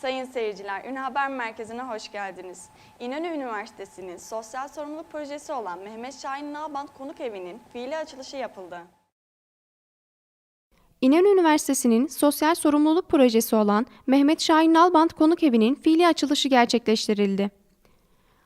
Sayın seyirciler, Ünlü Haber Merkezi'ne hoş geldiniz. İnönü Üniversitesi'nin sosyal sorumluluk projesi olan Mehmet Şahin Nalbant Konuk Evi'nin fiili açılışı yapıldı. İnönü Üniversitesi'nin sosyal sorumluluk projesi olan Mehmet Şahin Nalbant Konuk Evi'nin fiili açılışı gerçekleştirildi.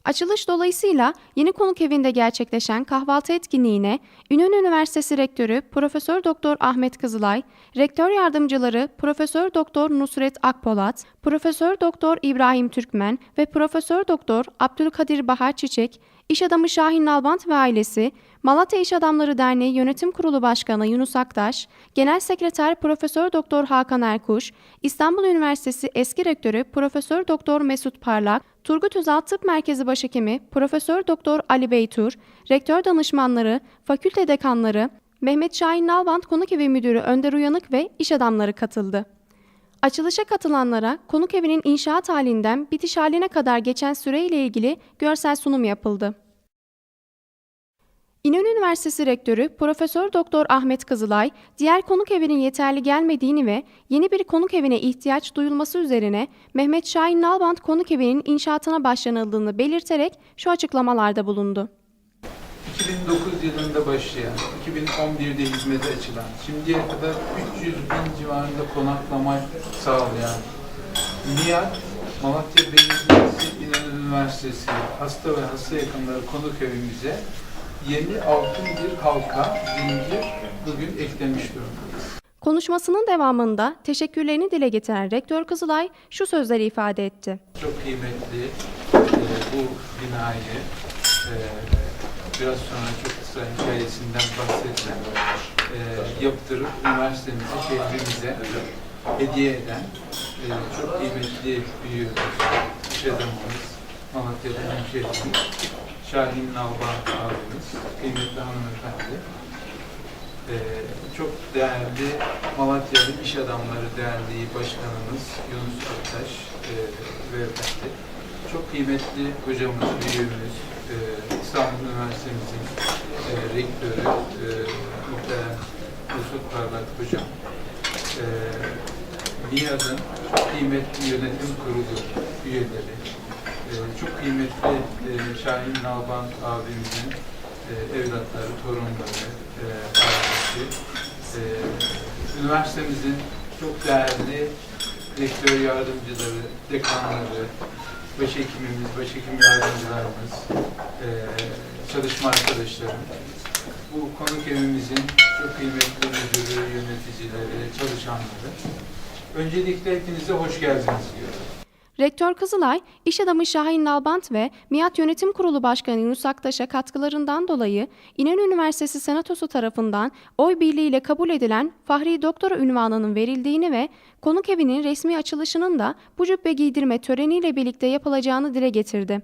Açılış dolayısıyla yeni konuk evinde gerçekleşen kahvaltı etkinliğine İnönü Üniversitesi Rektörü Profesör Doktor Ahmet Kızılay, Rektör Yardımcıları Profesör Doktor Nusret Akpolat, Profesör Doktor İbrahim Türkmen ve Profesör Doktor Abdülkadir Bahar Çiçek, İş adamı Şahin Nalbant ve ailesi, Malatya İş Adamları Derneği Yönetim Kurulu Başkanı Yunus Aktaş, Genel Sekreter Profesör Doktor Hakan Erkuş, İstanbul Üniversitesi eski rektörü Profesör Doktor Mesut Parlak, Turgut Özal Tıp Merkezi Başhekimi Profesör Doktor Ali Beytur, rektör danışmanları, fakülte dekanları, Mehmet Şahin Nalbant Konuk Evi Müdürü Önder Uyanık ve iş adamları katıldı. Açılışa katılanlara konuk evinin inşaat halinden bitiş haline kadar geçen süreyle ilgili görsel sunum yapıldı. İnönü Üniversitesi Rektörü Profesör Doktor Ahmet Kızılay, diğer konuk evinin yeterli gelmediğini ve yeni bir konuk evine ihtiyaç duyulması üzerine Mehmet Şahin Nalbant Konuk Evi'nin inşaatına başlanıldığını belirterek şu açıklamalarda bulundu. 2009 yılında başlayan, 2011'de hizmete açılan, şimdiye kadar 300 bin civarında konaklama sağlayan MİAD, Malatya Belediyesi, İnönü Üniversitesi, hasta ve hasta yakınları konuk evimize yeni altın bir halka, zincir bugün eklemiş durumdayız. Konuşmasının devamında teşekkürlerini dile getiren Rektör Kızılay şu sözleri ifade etti. Çok kıymetli e, bu binayı e, biraz sonra çok kısa hikayesinden bahsedeceğim. E, yaptırıp üniversitemize, şehrimize hediye eden e, çok kıymetli büyüğümüz, iş adamımız, Malatya'da hemşehrimiz, Şahin Nalban abimiz, kıymetli hanımefendi. Ee, çok değerli Malatyalı İş Adamları Derneği Başkanımız Yunus Aktaş e, beyefendi. Çok kıymetli hocamız, büyüğümüz, e, İstanbul Üniversitemizin e, rektörü e, muhterem Mesut Parlak hocam. E, MİAD'ın kıymetli yönetim kurulu üyeleri, çok kıymetli e, Şahin Nalbant abimizin e, evlatları, torunları, e, ailesi, üniversitemizin çok değerli rektör yardımcıları, dekanları, başhekimimiz, başhekim yardımcılarımız, çalışma arkadaşlarım, bu konuk evimizin çok kıymetli müdürü, yöneticileri, çalışanları. Öncelikle hepinize hoş geldiniz diyorum. Rektör Kızılay, iş adamı Şahin Nalbant ve MİAT Yönetim Kurulu Başkanı Yunus Aktaş'a katkılarından dolayı İnönü Üniversitesi Senatosu tarafından oy birliğiyle kabul edilen Fahri Doktora ünvanının verildiğini ve konuk evinin resmi açılışının da bu cübbe giydirme töreniyle birlikte yapılacağını dile getirdi.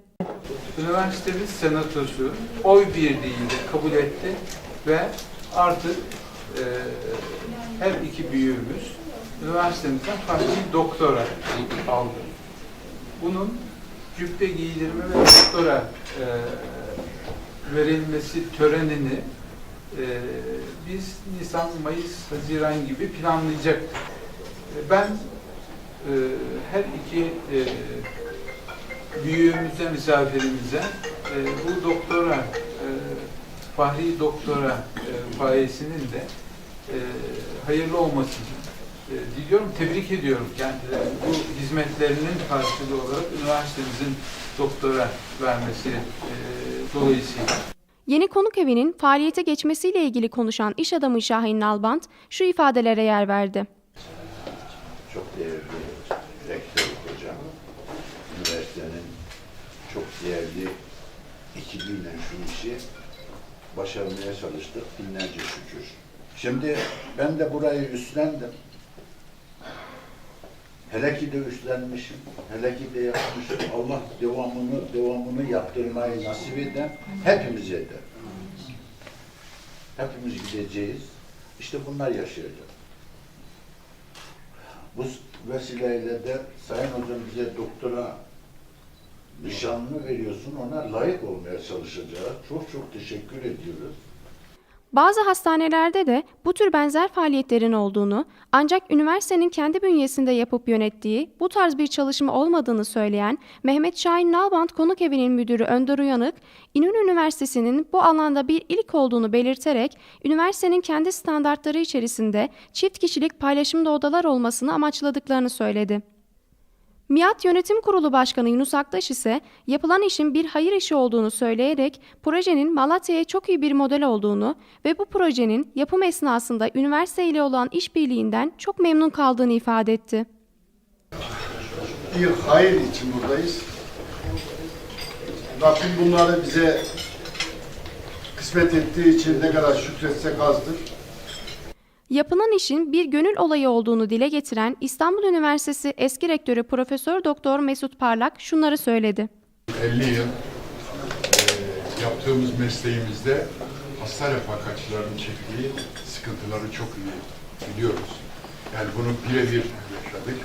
Üniversitemiz senatosu oy birliğiyle kabul etti ve artık e, her iki büyüğümüz üniversitemizden bir doktora aldı. Bunun cübbe giydirme ve doktora e, verilmesi törenini e, biz Nisan, Mayıs, Haziran gibi planlayacaktık. E, Ben e, her iki e, büyüğümüze, misafirimize e, bu doktora, e, Fahri Doktora e, payesinin de e, hayırlı olmasını e, diliyorum. Tebrik ediyorum kendilerini. Bu hizmetlerinin karşılığı olarak üniversitemizin doktora vermesi e, dolayısıyla. Yeni konuk evinin faaliyete geçmesiyle ilgili konuşan iş adamı Şahin Nalbant şu ifadelere yer verdi. çok değerli rektör hocam, üniversitenin çok değerli ekibiyle şu işi başarmaya çalıştık binlerce şükür. Şimdi ben de burayı üstlendim. Hele ki de üstlenmişim, hele ki de yapmışım. Allah devamını devamını yaptırmayı nasip eder, hepimize eder. Hepimiz gideceğiz. İşte bunlar yaşayacak. Bu vesileyle de Sayın Hocam bize doktora nişanını veriyorsun, ona layık olmaya çalışacağız. Çok çok teşekkür ediyoruz. Bazı hastanelerde de bu tür benzer faaliyetlerin olduğunu ancak üniversitenin kendi bünyesinde yapıp yönettiği bu tarz bir çalışma olmadığını söyleyen Mehmet Şahin Nalbant Konuk Evi'nin müdürü Önder Uyanık, İnönü Üniversitesi'nin bu alanda bir ilk olduğunu belirterek üniversitenin kendi standartları içerisinde çift kişilik paylaşımda odalar olmasını amaçladıklarını söyledi. MİAD Yönetim Kurulu Başkanı Yunus Aktaş ise yapılan işin bir hayır işi olduğunu söyleyerek projenin Malatya'ya çok iyi bir model olduğunu ve bu projenin yapım esnasında üniversite ile olan işbirliğinden çok memnun kaldığını ifade etti. bir hayır için buradayız. Rabbim bunları bize kısmet ettiği için ne kadar şükretsek azdır. Yapılan işin bir gönül olayı olduğunu dile getiren İstanbul Üniversitesi eski rektörü Profesör Doktor Mesut Parlak şunları söyledi. 50 yıl e, yaptığımız mesleğimizde hasta refakatçilerin çektiği sıkıntıları çok iyi biliyoruz. Yani bunu birebir yaşadık.